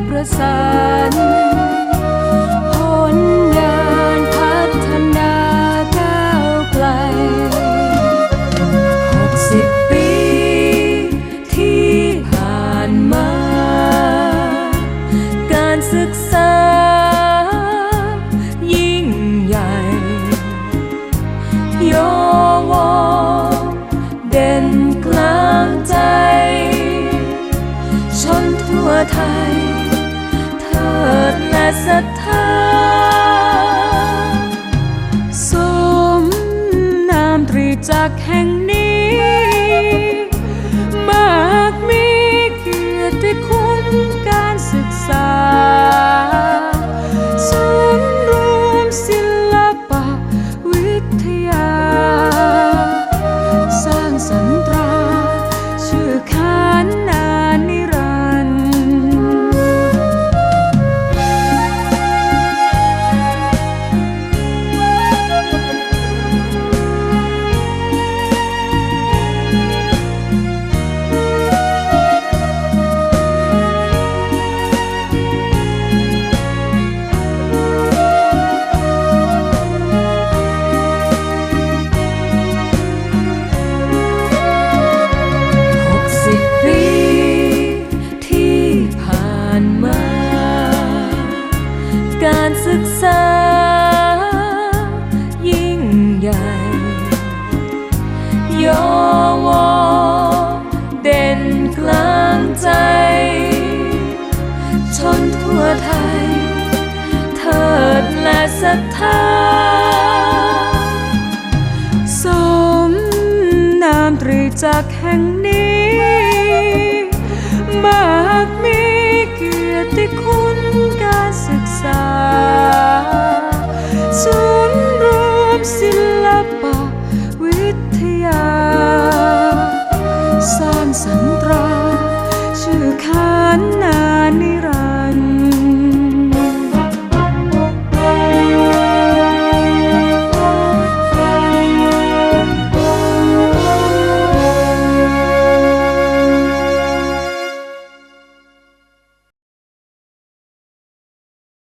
pressane เถิดและศรัทธาสมนามตรีจากแห่งนี้ัทธา สมนามตรีจากแห่งนี้มากมีเกียรติคุณการศึกษา ศูนรวมศิลปะวิทยา สร้างสรรค์ตราชื่อขานนา